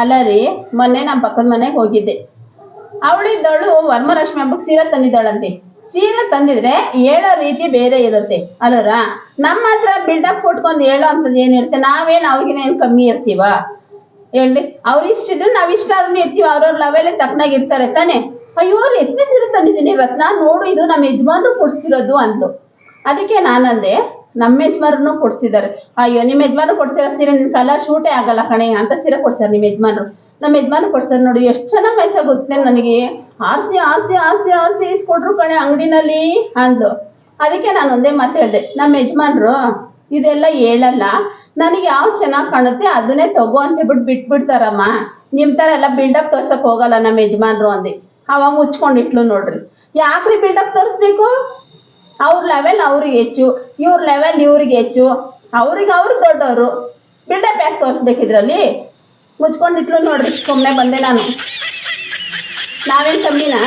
ಅಲ್ಲ ರೀ, ಮೊನ್ನೆ ನಮ್ಮ ಪಕ್ಕದ ಮನೆಗೆ ಹೋಗಿದ್ದೆ. ಅವಳಿದ್ದವಳು ವರ್ಮಲಕ್ಷ್ಮಿ ಹಬ್ಬಕ್ಕೆ ಸೀರೆ ತಂದಿದ್ದಾಳಂತೆ. ಸೀರೆ ತಂದಿದ್ರೆ ಹೇಳೋ ರೀತಿ ಬೇರೆ ಇರುತ್ತೆ. ಅಲ್ಲರ, ನಮ್ಮ ಹತ್ರ ಬಿಲ್ಡಪ್ ಕೊಟ್ಕೊಂಡು ಹೇಳೋ ಅಂಥದ್ದು ಏನಿರುತ್ತೆ ನಾವೇನು ಅವ್ರಿಗಿನ ಏನು ಕಮ್ಮಿ ಇರ್ತೀವ? ಹೇಳಿ ಅವ್ರು ಇಷ್ಟ ಇದ್ರು ನಾವ್ ಇಷ್ಟ ಆದ್ರೂ ಇರ್ತೀವಿ. ಅವ್ರವ್ರ ಲವೆಲ್ಲೇ ತಕ್ಕನಾಗಿ ಇರ್ತಾರೆ ತಾನೆ? ಅಯ್ಯೋ ರೇಷ್ಮೆ ಸೀರೆ ತಂದಿದ್ದೀನಿ ರತ್ನ? ನೋಡು, ಇದು ನಮ್ಮ ಯಜಮಾನ್ರು ಕೊಡ್ಸಿರೋದು ಅಂದ್ಲು. ಅದಕ್ಕೆ ನಾನಂದೆ ನಮ್ಮ ಯಜಮಾನ್ರು ಕೊಡ್ಸಿದ್ದಾರೆ. ಅಯ್ಯೋ, ನಿಮ್ಮ ಯಜಮಾನ್ರು ಕೊಡ್ಸಿರೋ ಸೀರೆ ನಿನ್ ಕಲರ್ ಶೂಟೇ ಆಗಲ್ಲ ಕಣೆ ಅಂತ ಸೀರೆ ಕೊಡ್ಸಾರ ನಿಮ್ಮ ಯಜಮಾನ್ರು. ನಮ್ಮ ಯಜ್ಮಾನ್ ಕೊಡ್ಸಾರ ನೋಡಿ, ಎಷ್ಟು ಚೆನ್ನಾಗಿ ಮ್ಯಾಚ್ ಆಗುತ್ತೆ ನನಗೆ. ಆರ್ಸಿ ಆರ್ಸಿ ಆರ್ಸಿ ಆರ್ಸಿ ಇಸ್ಕೊಟ್ರು ಕಣೆ ಅಂಗಡಿನಲ್ಲಿ ಅಂದ್ಲು. ಅದಕ್ಕೆ ನಾನು ಒಂದೇ ಮಾತು ಹೇಳಿದೆ, ನಮ್ಮ ಯಜಮಾನ್ರು ಇದೆಲ್ಲ ಹೇಳಲ್ಲ. ನನಗೆ ಯಾವ ಚೆನ್ನಾಗಿ ಕಾಣುತ್ತೆ ಅದನ್ನೇ ತಗೋ ಅಂತ ಹೇಳ್ಬಿಟ್ಟು ಬಿಟ್ಬಿಡ್ತಾರಮ್ಮ. ನಿಮ್ಮ ತರ ಎಲ್ಲ ಬಿಲ್ಡಪ್ ತೋರ್ಸಕ್ ಹೋಗಲ್ಲ ನಮ್ಮ ಯಜಮಾನ್ರು ಅಂದಿ. ಅವಾಗ ಮುಚ್ಕೊಂಡಿಟ್ಲು ನೋಡ್ರಿ. ಯಾಕ್ರಿ ಬಿಲ್ಡಪ್ ತೋರಿಸ್ಬೇಕು? ಅವ್ರ ಲೆವೆಲ್ ಅವ್ರಿಗೆ ಹೆಚ್ಚು, ಇವ್ರ ಲೆವೆಲ್ ಇವ್ರಿಗೆ ಹೆಚ್ಚು. ಅವ್ರಿಗೆ ಅವ್ರಿಗೆ ದೊಡ್ಡವರು. ಬಿಲ್ಡಪ್ ಯಾಕೆ ತೋರಿಸ್ಬೇಕಿದ್ರಲ್ಲಿ ಮುಚ್ಕೊಂಡಿಟ್ಲು ನೋಡ್ರಿ ಸುಮ್ಮನೆ ಬಂದೆ ನಾನು. ನಾವೇನು ಕಮ್ಮಿನಾ?